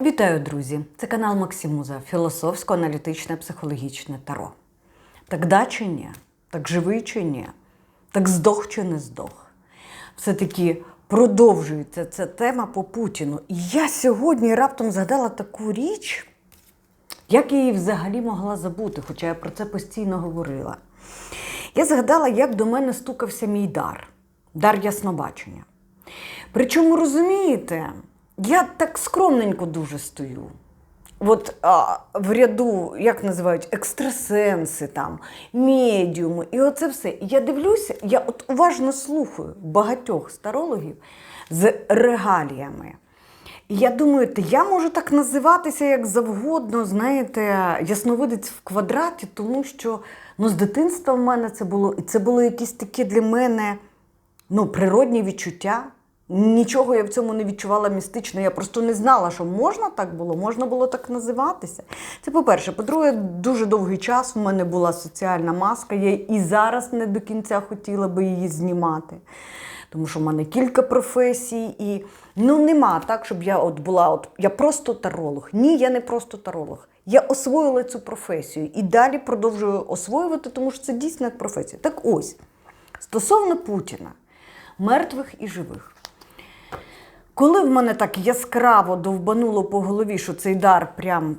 Вітаю, друзі! Це канал Максимуза, філософсько-аналітичне психологічне таро. Так да чи ні? Так живий чи ні? Так здох чи не здох? Все-таки продовжується ця тема по Путіну. І я сьогодні раптом згадала таку річ, як я її взагалі могла забути, хоча я про це постійно говорила. Я згадала, як до мене стукався мій дар, дар яснобачення. Причому, розумієте, я так скромненько дуже стою. От а, в ряду, як називають, екстрасенси, там, медіуми, і оце все. Я дивлюся, я от уважно слухаю багатьох старологів з регаліями. І я думаю, та я можу так називатися як завгодно, знаєте, ясновидець в квадраті, тому що ну, з дитинства в мене це було, і це було якісь такі для мене ну, природні відчуття. Нічого я в цьому не відчувала містично. Я просто не знала, що можна так було, можна було так називатися. Це по-перше. По-друге, дуже довгий час в мене була соціальна маска. Я і зараз не до кінця хотіла би її знімати. Тому що в мене кілька професій, і ну нема так, щоб я от була, от я просто таролог. Ні, я не просто таролог. Я освоїла цю професію і далі продовжую освоювати, тому що це дійсно як професія. Так ось, стосовно Путіна, мертвих і живих. Коли в мене так яскраво довбануло по голові, що цей дар прям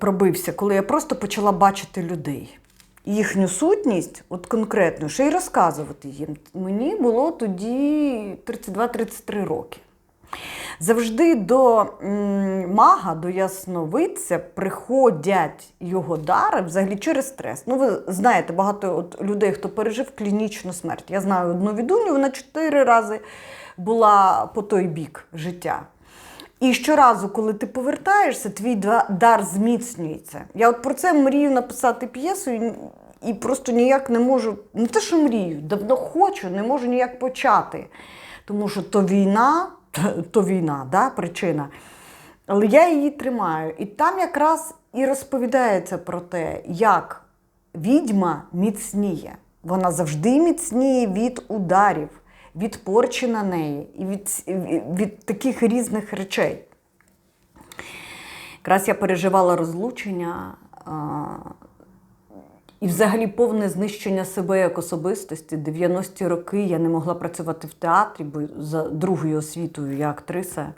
пробився, коли я просто почала бачити людей, їхню сутність, от конкретно, ще й розказувати їм, мені було тоді 32-33 роки. Завжди до мага, до ясновидця приходять його дари взагалі через стрес. Ну, ви знаєте, багато от людей, хто пережив клінічну смерть. Я знаю одну відуню, вона чотири рази була по той бік життя. І щоразу, коли ти повертаєшся, твій дар зміцнюється. Я от про це мрію написати п'єсу і, і просто ніяк не можу, не те, що мрію, давно хочу, не можу ніяк почати. Тому що то війна, то, війна, да, причина. Але я її тримаю. І там якраз і розповідається про те, як відьма міцніє. Вона завжди міцніє від ударів, від порчі на неї і від, від таких різних речей. Якраз я переживала розлучення і взагалі повне знищення себе як особистості. 90-ті роки я не могла працювати в театрі, бо за другою освітою я актриса.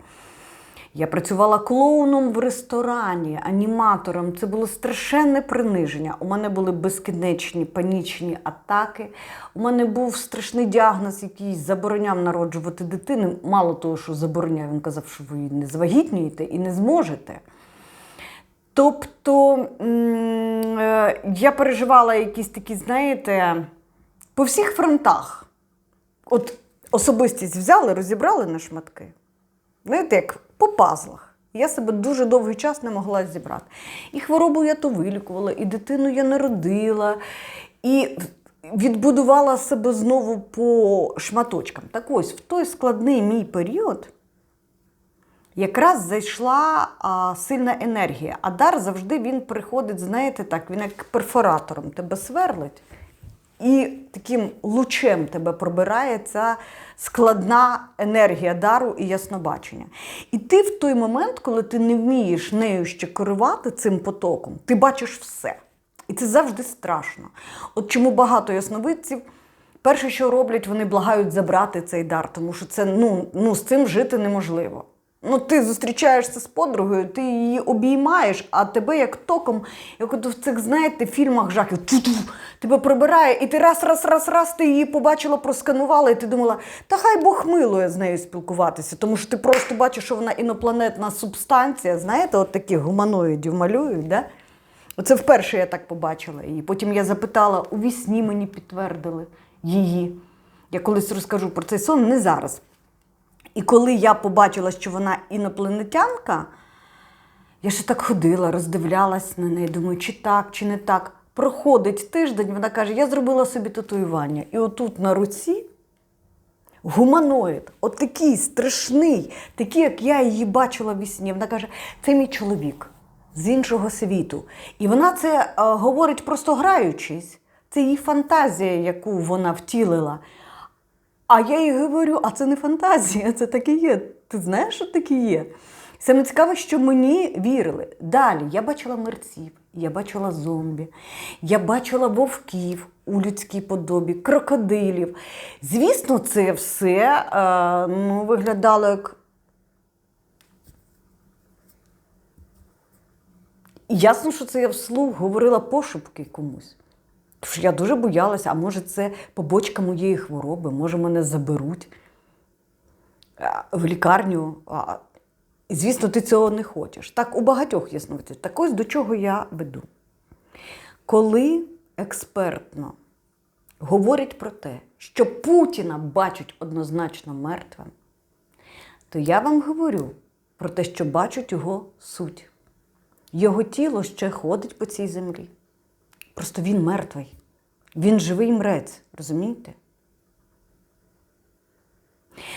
Я працювала клоуном в ресторані, аніматором. Це було страшенне приниження. У мене були безкінечні панічні атаки. У мене був страшний діагноз, який забороняв народжувати дитину. Мало того, що забороняв, він казав, що ви не звагітнюєте і не зможете. Тобто е, я переживала якісь такі, знаєте, по всіх фронтах. От особистість взяли, розібрали на шматки. Знаєте, як по пазлах. Я себе дуже довгий час не могла зібрати. І хворобу я то вилікувала, і дитину я народила, і відбудувала себе знову по шматочкам. Так ось, в той складний мій період якраз зайшла а, сильна енергія. А дар завжди він приходить, знаєте, так, він як перфоратором тебе сверлить. І таким лучем тебе пробирає ця складна енергія дару і яснобачення. І ти в той момент, коли ти не вмієш нею ще керувати цим потоком, ти бачиш все. І це завжди страшно. От чому багато ясновидців, перше, що роблять, вони благають забрати цей дар, тому що це ну, ну, з цим жити неможливо. Ну, ти зустрічаєшся з подругою, ти її обіймаєш, а тебе як током, як от в цих, знаєте, фільмах жахів, тебе прибирає, і ти раз, раз, раз, раз, ти її побачила, просканувала, і ти думала, та хай Бог милує з нею спілкуватися, тому що ти просто бачиш, що вона інопланетна субстанція, знаєте, от таких гуманоїдів малюють, да? Оце вперше я так побачила її. Потім я запитала, у вісні мені підтвердили її. Я колись розкажу про цей сон, не зараз. І коли я побачила, що вона інопланетянка, я ще так ходила, роздивлялась на неї, думаю, чи так, чи не так. Проходить тиждень, вона каже, я зробила собі татуювання. І отут на руці гуманоїд, от такий страшний, такий, як я її бачила в вісні. Вона каже, це мій чоловік з іншого світу. І вона це е, говорить просто граючись. Це її фантазія, яку вона втілила. А я їй говорю, а це не фантазія, це так і є. Ти знаєш, що таке є? Саме цікаве, що мені вірили. Далі я бачила мерців, я бачила зомбі, я бачила вовків у людській подобі, крокодилів. Звісно, це все е, ну, виглядало як. Ясно, що це я вслух говорила пошепки комусь. Що я дуже боялася, а може, це побочка моєї хвороби, може, мене заберуть в лікарню. І, звісно, ти цього не хочеш. Так у багатьох є сновидці. Так ось до чого я веду. Коли експертно говорять про те, що Путіна бачать однозначно мертвим, то я вам говорю про те, що бачать його суть. Його тіло ще ходить по цій землі. Просто він мертвий. Він живий мрець, розумієте?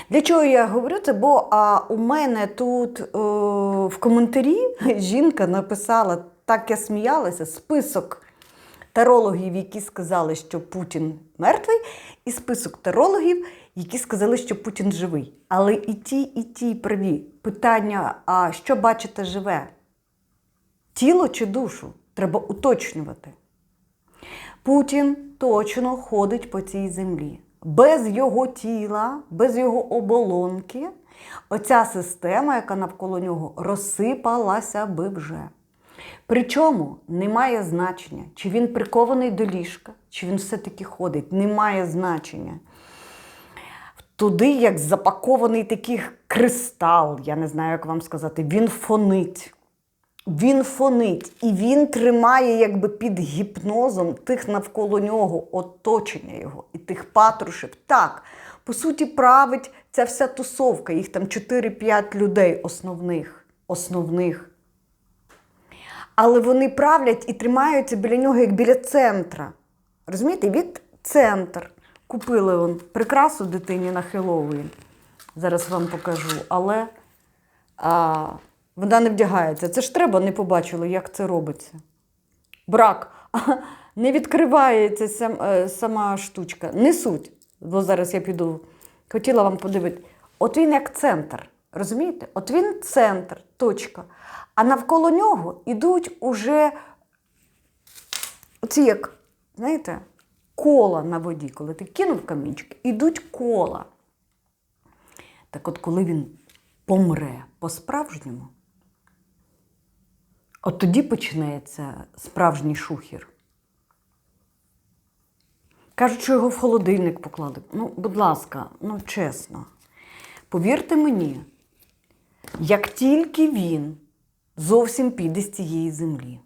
Для чого я говорю це? Бо а, у мене тут о, в коментарі жінка написала, так я сміялася, список тарологів, які сказали, що Путін мертвий, і список тарологів, які сказали, що Путін живий. Але і ті, і ті праві. Питання: а що бачите живе? Тіло чи душу? Треба уточнювати. Путін точно ходить по цій землі. Без його тіла, без його оболонки, оця система, яка навколо нього, розсипалася би вже. Причому немає значення, чи він прикований до ліжка, чи він все-таки ходить. Немає значення. Туди, як запакований такий кристал, я не знаю, як вам сказати, він фонить. Він фонить і він тримає якби під гіпнозом тих навколо нього, оточення його і тих патрушів. Так, по суті, править ця вся тусовка, їх там 4-5 людей основних. основних. Але вони правлять і тримаються біля нього, як біля центра. Розумієте, від центр. Купили он прикрасу дитині на Хеллоуін. Зараз вам покажу. Але а, вона не вдягається. Це ж треба, не побачили, як це робиться. Брак. Не відкривається е, сама штучка. Несуть. Бо зараз я піду. Хотіла вам подивити. От він як центр. Розумієте? От він центр, точка. А навколо нього йдуть уже оці як, знаєте, кола на воді. Коли ти кинув камінчик, ідуть кола. Так от, коли він помре по-справжньому, от тоді починається справжній шухір. Кажуть, що його в холодильник поклали. Ну, будь ласка, ну чесно. Повірте мені, як тільки він зовсім піде з цієї землі,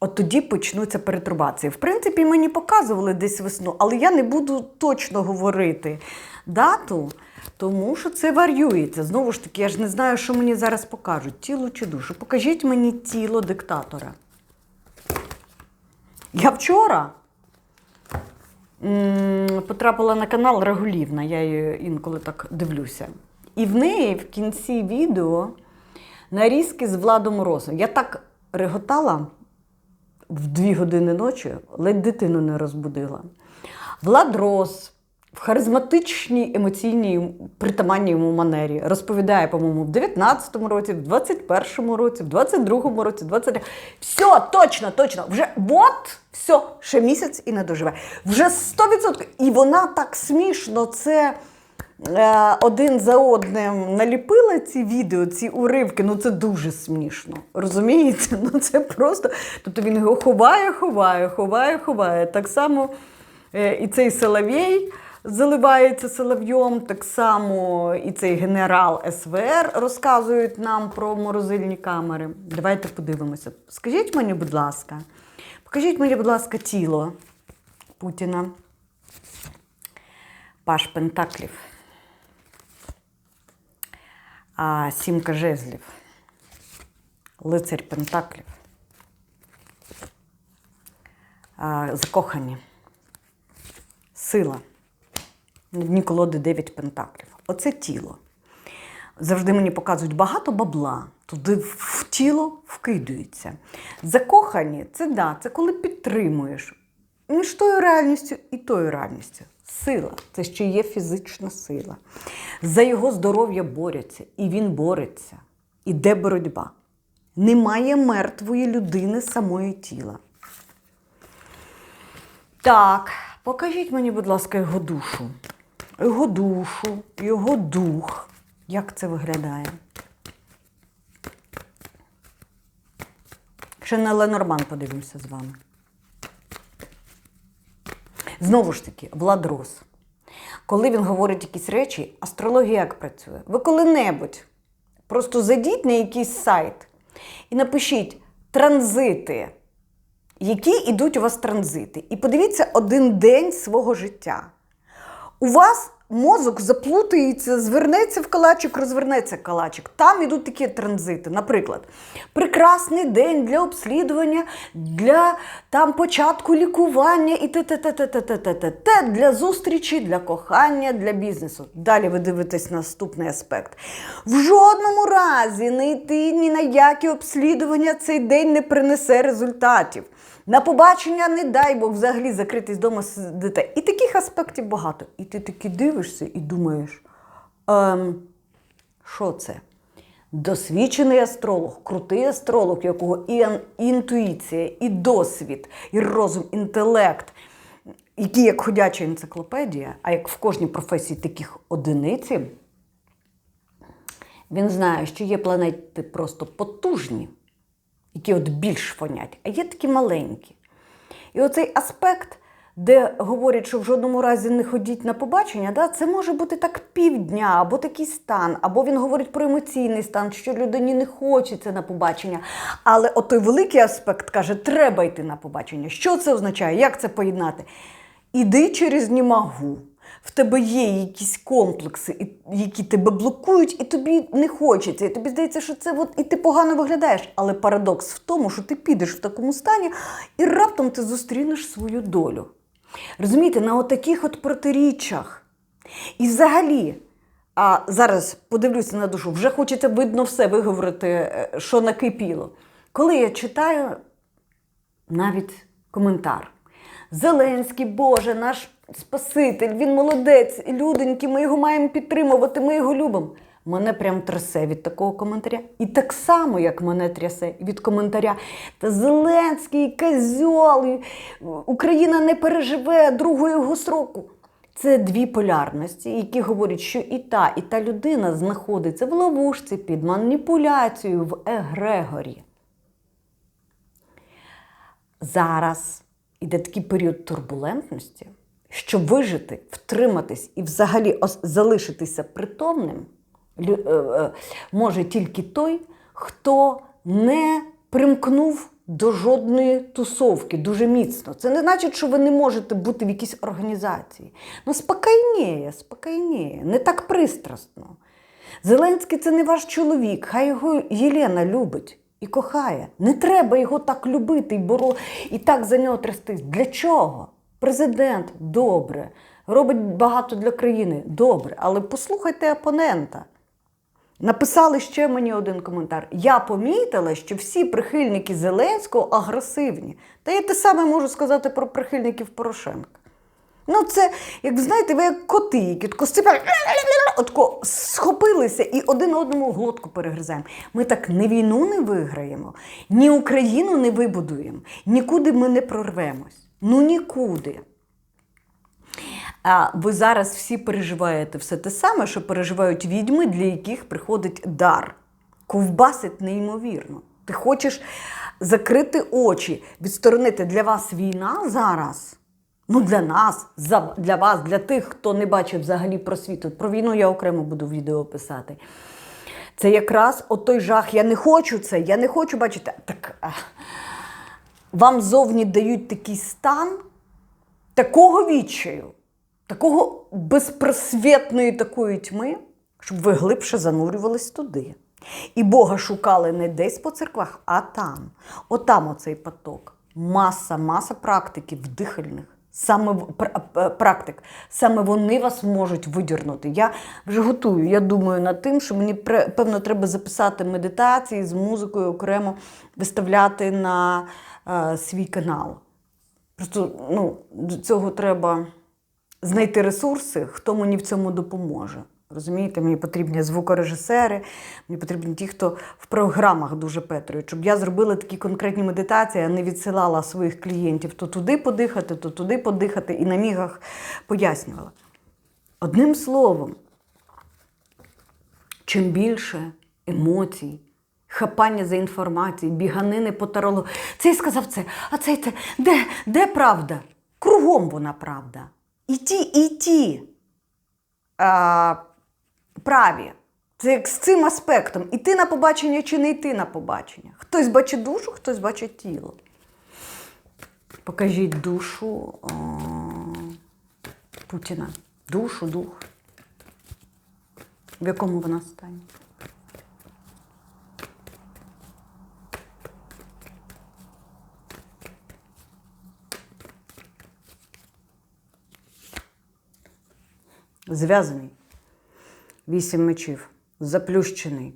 от тоді почнуться перетрубації. В принципі, мені показували десь весну, але я не буду точно говорити дату, тому що це варюється. Знову ж таки, я ж не знаю, що мені зараз покажуть, тіло чи душу. Покажіть мені тіло диктатора. Я вчора потрапила на канал Регулівна, я її інколи так дивлюся. І в неї в кінці відео нарізки з Владом Морозом. Я так реготала в дві години ночі, ледь дитину не розбудила. Влад Рос в харизматичній емоційній притаманній йому манері розповідає, по-моєму, в 19-му році, в 21-му році, в 22-му році, в 23-му. Все, точно, точно. Вже от, все, ще місяць і не доживе. Вже 100%. І вона так смішно це. е, Один за одним наліпила ці відео, ці уривки. Ну це дуже смішно. Розумієте? Ну це просто. Тобто він його ховає, ховає, ховає, ховає. Так само е, і цей Соловей заливається соловйом, так само і цей генерал СВР розказують нам про морозильні камери. Давайте подивимося. Скажіть мені, будь ласка, покажіть мені, будь ласка, тіло Путіна. Паш Пентаклів. А, Сімка жезлів. Лицарь Пентаклів. А, закохані. Сила. На дні колоди 9 пентаклів. Оце тіло. Завжди мені показують багато бабла, туди в тіло вкидується. Закохані це да, це коли підтримуєш між тою реальністю і тою реальністю. Сила це ще є фізична сила. За його здоров'я борються, і він бореться. іде боротьба. Немає мертвої людини самої тіла. Так, покажіть мені, будь ласка, його душу. Його душу, його дух. Як це виглядає? Ще на Ленорман подивимося з вами. Знову ж таки, Влад Рос. Коли він говорить якісь речі, астрологія як працює? Ви коли-небудь просто зайдіть на якийсь сайт і напишіть транзити, які йдуть у вас транзити. І подивіться один день свого життя. У вас мозок заплутається, звернеться в калачик, розвернеться калачик. Там йдуть такі транзити. Наприклад, прекрасний день для обслідування, для там початку лікування і те-те-те-те-те-те-те, для зустрічі, для кохання, для бізнесу. Далі ви дивитесь наступний аспект. В жодному разі не йти ні на які обслідування цей день не принесе результатів. На побачення, не дай Бог, взагалі закритись вдома сидите. І таких аспектів багато. І ти таки дивишся і думаєш, ем, що це? Досвідчений астролог, крутий астролог, якого і інтуїція, і досвід, і розум, інтелект, які як ходяча енциклопедія, а як в кожній професії таких одиниці, він знає, що є планети просто потужні, які от більш фонять, а є такі маленькі. І оцей аспект, де говорять, що в жодному разі не ходіть на побачення, да, це може бути так півдня, або такий стан, або він говорить про емоційний стан, що людині не хочеться на побачення. Але от той великий аспект каже, треба йти на побачення. Що це означає? Як це поєднати? Іди через німагу. В тебе є якісь комплекси, які тебе блокують, і тобі не хочеться. І тобі здається, що це от, і ти погано виглядаєш. Але парадокс в тому, що ти підеш в такому стані, і раптом ти зустрінеш свою долю. Розумієте, на отаких от протиріччях. І взагалі, а зараз подивлюся на душу, вже хочеться видно все виговорити, е, що накипіло. Коли я читаю навіть коментар. Зеленський, Боже, наш Спаситель, він молодець, люденький, ми його маємо підтримувати, ми його любимо. Мене прям трясе від такого коментаря. І так само, як мене трясе від коментаря. Та Зеленський, козьол, Україна не переживе другого його сроку. Це дві полярності, які говорять, що і та, і та людина знаходиться в ловушці під маніпуляцією в егрегорі. Зараз іде такий період турбулентності, щоб вижити, втриматись і взагалі залишитися притомним, е, е, може тільки той, хто не примкнув до жодної тусовки дуже міцно. Це не значить, що ви не можете бути в якійсь організації. Ну, спокійніє, спокійніє, не так пристрасно. Зеленський це не ваш чоловік, хай його Єлена любить і кохає. Не треба його так любити і боро, і так за нього трястись. Для чого? Президент добре, робить багато для країни добре, але послухайте опонента. Написали ще мені один коментар. Я помітила, що всі прихильники Зеленського агресивні. Та я те саме можу сказати про прихильників Порошенка. Ну, це, як ви знаєте, ви як коти, які тако отко схопилися і один одному глотку перегризаємо. Ми так ні війну не виграємо, ні Україну не вибудуємо, нікуди ми не прорвемось. Ну нікуди. А ви зараз всі переживаєте все те саме, що переживають відьми, для яких приходить дар. Ковбасить неймовірно. Ти хочеш закрити очі, відсторонити для вас війна зараз. Ну, для нас, для вас, для тих, хто не бачив взагалі про світ. Про війну я окремо буду відео писати. Це якраз от той жах. Я не хочу це, я не хочу бачити. Так вам зовні дають такий стан такого відчаю, такого безпросвітної такої тьми, щоб ви глибше занурювались туди. І Бога шукали не десь по церквах, а там. Отам оцей поток. Маса, маса практиків дихальних. Саме практик, саме вони вас можуть видірнути. Я вже готую. Я думаю над тим, що мені певно треба записати медитації з музикою окремо виставляти на е, свій канал. Просто ну, до цього треба знайти ресурси, хто мені в цьому допоможе. Розумієте, мені потрібні звукорежисери, мені потрібні ті, хто в програмах дуже петрують, щоб я зробила такі конкретні медитації, а не відсилала своїх клієнтів то туди подихати, то туди подихати, і на мігах пояснювала. Одним словом, чим більше емоцій, хапання за інформацією, біганини по тарологу. Цей сказав це, а цей це. Де, де правда? Кругом вона правда. І ті, і ті а, праві. Це як з цим аспектом. Іти на побачення чи не йти на побачення. Хтось бачить душу, хтось бачить тіло. Покажіть душу о, Путіна. Душу, дух. В якому вона стані? Зв'язаний. Вісім мечів. Заплющений.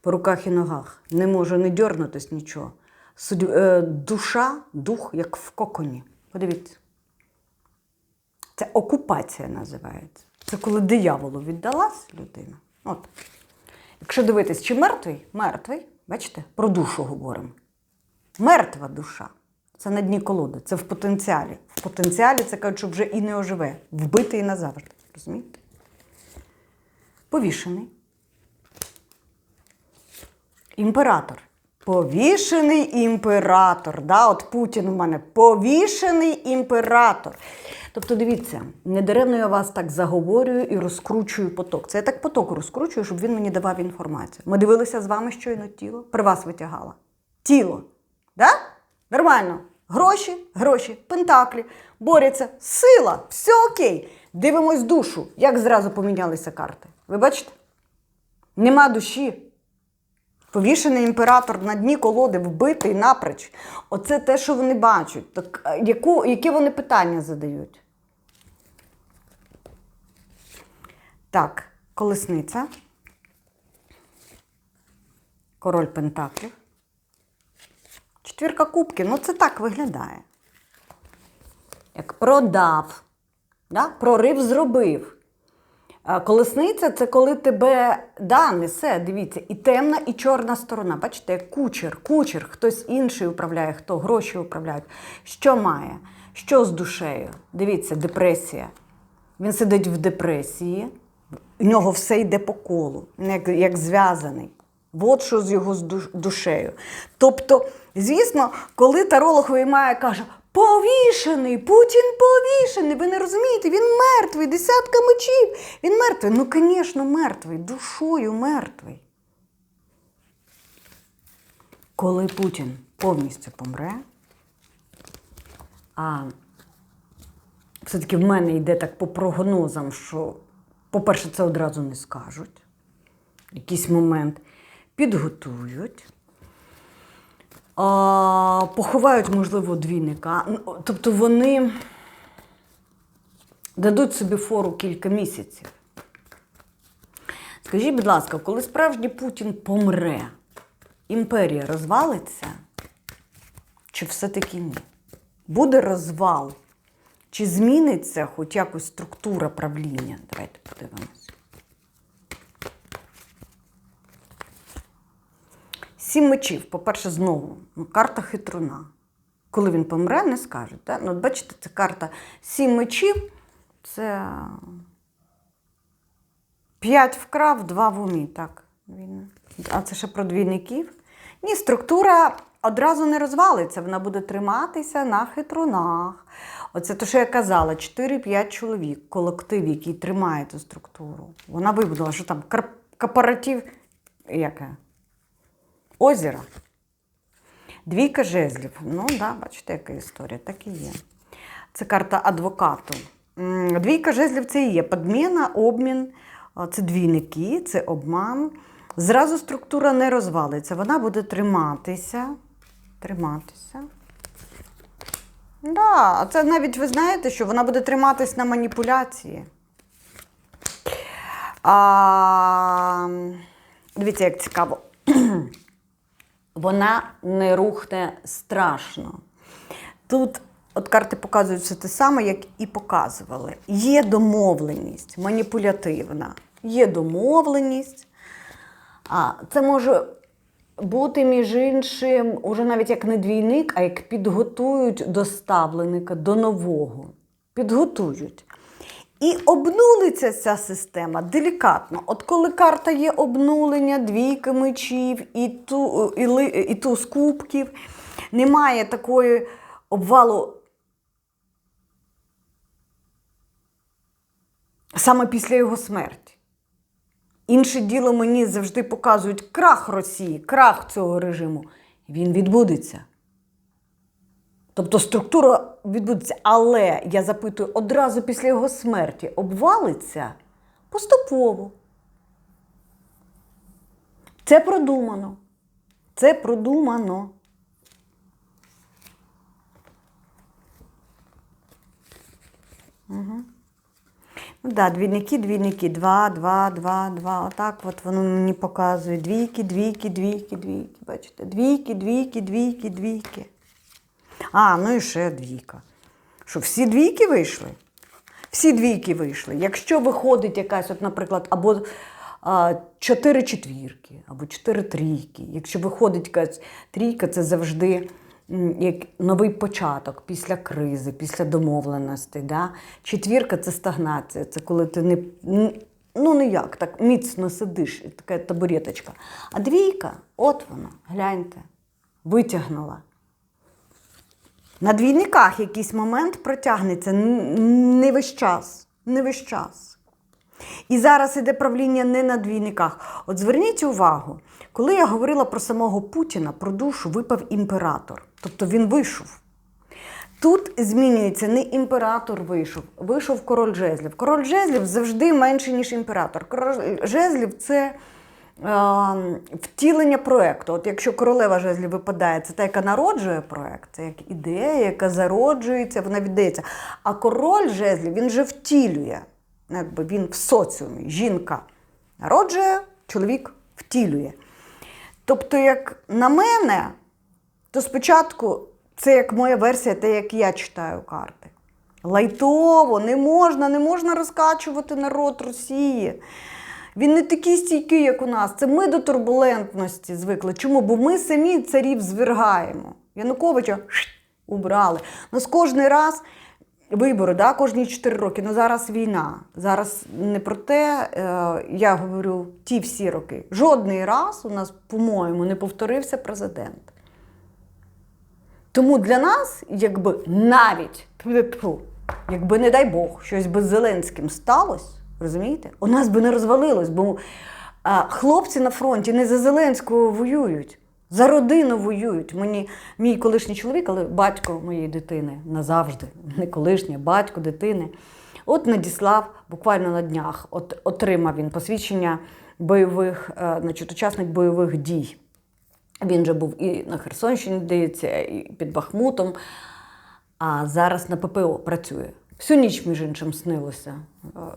По руках і ногах. Не може не дьорнутись нічого. Судь- е, душа, дух, як в коконі. Подивіться. Це окупація називається. Це коли дияволу віддалась людина. От. Якщо дивитись, чи мертвий? Мертвий. Бачите, про душу говоримо. Мертва душа. Це на дні колоди, це в потенціалі. В потенціалі це кажуть, що вже і не оживе. Вбитий назавжди. Розумієте? Повішений. Імператор. Повішений імператор. Да, от Путін у мене повішений імператор. Тобто, дивіться, недаремно я вас так заговорюю і розкручую поток. Це я так поток розкручую, щоб він мені давав інформацію. Ми дивилися з вами щойно тіло, при вас витягала. Тіло. Да? Нормально. Гроші, гроші, пентаклі, борються, сила, все окей. Дивимось душу, як зразу помінялися карти. Ви бачите? Нема душі. Повішений імператор на дні колоди, вбитий напроч. Оце те, що вони бачать. Так, яку, які вони питання задають? Так, колесниця. Король Пентаклів. Четвірка кубків. Ну, це так виглядає. Як продав, да? прорив зробив. Колесниця це коли тебе да, несе, дивіться, і темна, і чорна сторона. Бачите, як кучер, кучер, хтось інший управляє, хто гроші управляють. Що має? Що з душею? Дивіться, депресія. Він сидить в депресії, в нього все йде по колу, як, як зв'язаний. От що з його душею. Тобто, звісно, коли таролог виймає, каже, повішений, Путін повішений, ви не розумієте, він мертвий, десятка мечів, він мертвий. Ну, звісно, мертвий, душою мертвий. Коли Путін повністю помре, а все-таки в мене йде так по прогнозам, що, по-перше, це одразу не скажуть. Якийсь момент підготують. Поховають, можливо, двійника. Тобто вони дадуть собі фору кілька місяців. Скажіть, будь ласка, коли справжній Путін помре, імперія розвалиться? Чи все-таки ні? Буде розвал? Чи зміниться хоч якось структура правління? Давайте подивимось. Сім мечів, по-перше, знову ну, карта хитруна. Коли він помре, не скажуть. Так? Ну, бачите, це карта сім мечів це п'ять вкрав, два в умі. Так. А це ще про двійників. Ні, структура одразу не розвалиться, вона буде триматися на хитрунах. Оце те, що я казала, 4-5 чоловік, колектив, який тримає цю структуру. Вона вибудувала, що там корпоратив, яке? Озеро. Двійка жезлів. Ну, да, бачите, яка історія, так і є. Це карта адвокату. Двійка жезлів це і є подміна, обмін, це двійники, це обман. Зразу структура не розвалиться, вона буде триматися. Триматися. Да, це навіть ви знаєте, що вона буде триматись на маніпуляції. А, дивіться, як цікаво. Вона не рухне страшно. Тут от карти показують все те саме, як і показували. Є домовленість маніпулятивна. є домовленість. А це може бути, між іншим, уже навіть як не двійник, а як підготують доставленика до нового. Підготують. І обнулиться ця система делікатно. От коли карта є обнулення, двійка мечів і, ту, і, і туз кубків, немає такої обвалу саме після його смерті. Інше діло мені завжди показують крах Росії, крах цього режиму. Він відбудеться. Тобто структура відбудеться. Але я запитую, одразу після його смерті обвалиться поступово. Це продумано. Це продумано. Ну да, двійники, двійники, два, два, два, два. Отак от воно мені показує. Двійки, двійки, двійки, двійки. Бачите? Двійки, двійки, двійки, двійки. А, ну і ще двійка. Що всі двійки вийшли? Всі двійки вийшли. Якщо виходить якась, от, наприклад, або а, чотири четвірки, або чотири трійки. Якщо виходить якась трійка, це завжди як новий початок після кризи, після домовленостей. Да? Четвірка це стагнація, це коли ти не. Ну, ніяк, так міцно сидиш, така табуреточка. А двійка, от вона, гляньте, витягнула. На двійниках якийсь момент протягнеться не весь час. Не весь час. І зараз іде правління не на двійниках. От зверніть увагу, коли я говорила про самого Путіна, про душу випав імператор. Тобто він вийшов. Тут змінюється не імператор вийшов, вийшов король жезлів. Король жезлів завжди менше, ніж імператор. Король жезлів це втілення проєкту. От якщо королева жезлів випадає, це та, яка народжує проєкт, це як ідея, яка зароджується, вона віддається. А король жезлів він же втілює. Якби він в соціумі. Жінка народжує, чоловік втілює. Тобто, як на мене, то спочатку це як моя версія, те, як я читаю карти. Лайтово, не можна, не можна розкачувати народ Росії. Він не такий стійкий, як у нас. Це ми до турбулентності звикли. Чому? Бо ми самі царів звергаємо. Януковича убрали. У нас кожний раз вибори, да, кожні 4 роки. Ну зараз війна. Зараз не про те, е, я говорю ті всі роки. Жодний раз у нас, по-моєму, не повторився президент. Тому для нас, якби навіть, якби, не дай Бог, щось би з Зеленським сталося, розумієте, у нас би не розвалилось, бо а, хлопці на фронті не за Зеленського воюють, за родину воюють. Мені мій колишній чоловік, але батько моєї дитини назавжди, не колишній, батько дитини. От надіслав буквально на днях, от, отримав він посвідчення бойових, е, значить, учасник бойових дій. Він же був і на Херсонщині, здається, і під Бахмутом, а зараз на ППО працює. Всю ніч, між іншим, снилося,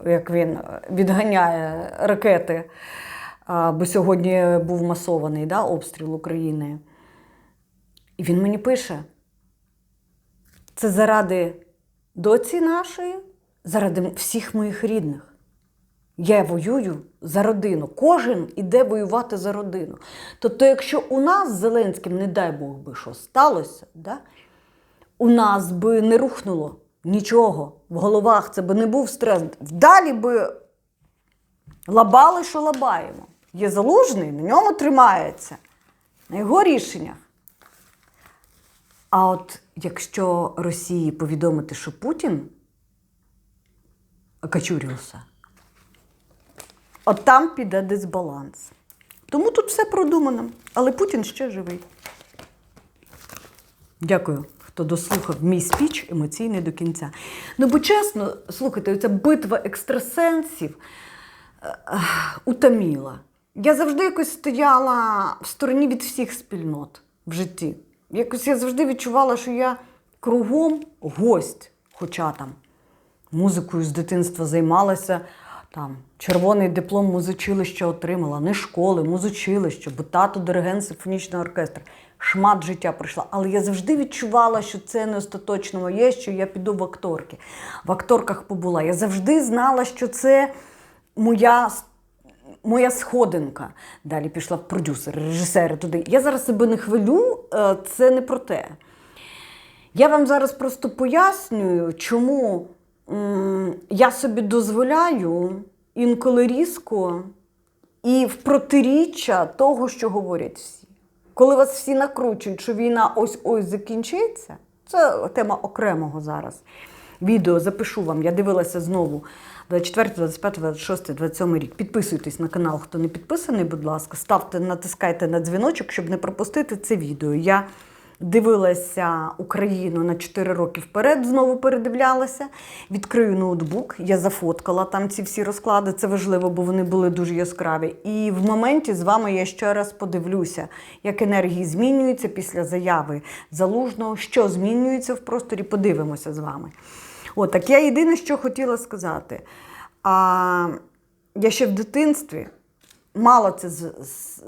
е, як він е, відганяє ракети, е, бо сьогодні був масований да, обстріл України. І він мені пише: це заради доці нашої, заради всіх моїх рідних. Я воюю за родину. Кожен іде воювати за родину. Тобто, якщо у нас з Зеленським, не дай Бог би що сталося, да? у нас би не рухнуло нічого в головах, це би не був стрес. Далі би лабали, що лабаємо. Є залужний, на ньому тримається, на його рішеннях. А от якщо Росії повідомити, що Путін окочурювався, От там піде дисбаланс. Тому тут все продумано, але Путін ще живий. Дякую, хто дослухав мій спіч емоційний до кінця. Ну, бо чесно, слухайте, ця битва екстрасенсів е, утоміла. Я завжди якось стояла в стороні від всіх спільнот в житті. Якось я завжди відчувала, що я кругом гость, хоча там музикою з дитинства займалася. Там червоний диплом музичилища отримала, не школи, музичилище, бо тато диригент симфонічного оркестру. Шмат життя пройшла. Але я завжди відчувала, що це не остаточно моє, що я піду в акторки. В акторках побула. Я завжди знала, що це моя моя сходинка. Далі пішла в продюсери, режисери туди. Я зараз себе не хвилю, е, це не про те. Я вам зараз просто пояснюю, чому я собі дозволяю інколи різко і в протиріччя того, що говорять всі. Коли вас всі накручують, що війна ось-ось закінчиться, це тема окремого зараз. Відео запишу вам, я дивилася знову 24, 25, 26, 27 рік. Підписуйтесь на канал, хто не підписаний, будь ласка, ставте, натискайте на дзвіночок, щоб не пропустити це відео. Я дивилася Україну на 4 роки вперед, знову передивлялася. Відкрию ноутбук, я зафоткала там ці всі розклади. Це важливо, бо вони були дуже яскраві. І в моменті з вами я ще раз подивлюся, як енергії змінюються після заяви залужного, що змінюється в просторі. Подивимося з вами. От так я єдине, що хотіла сказати. А, я ще в дитинстві мала це з, з-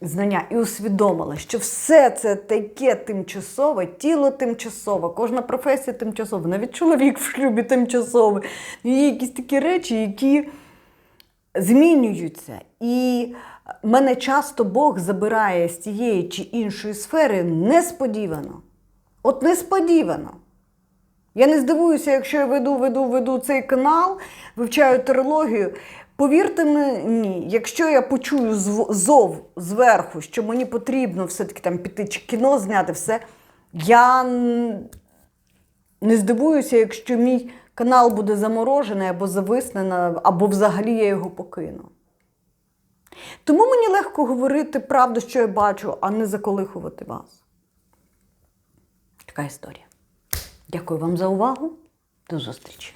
знання і усвідомила, що все це таке тимчасове, тіло тимчасове, кожна професія тимчасова, навіть чоловік в шлюбі тимчасовий. Є якісь такі речі, які змінюються. І мене часто Бог забирає з тієї чи іншої сфери несподівано. От несподівано. Я не здивуюся, якщо я веду, веду, веду цей канал, вивчаю терологію. Повірте мені, якщо я почую зов зверху, що мені потрібно все-таки там піти чи кіно зняти, все, я не здивуюся, якщо мій канал буде заморожений або зависне, на- або взагалі я його покину. Тому мені легко говорити правду, що я бачу, а не заколихувати вас. Така історія. Дякую вам за увагу. До зустрічі!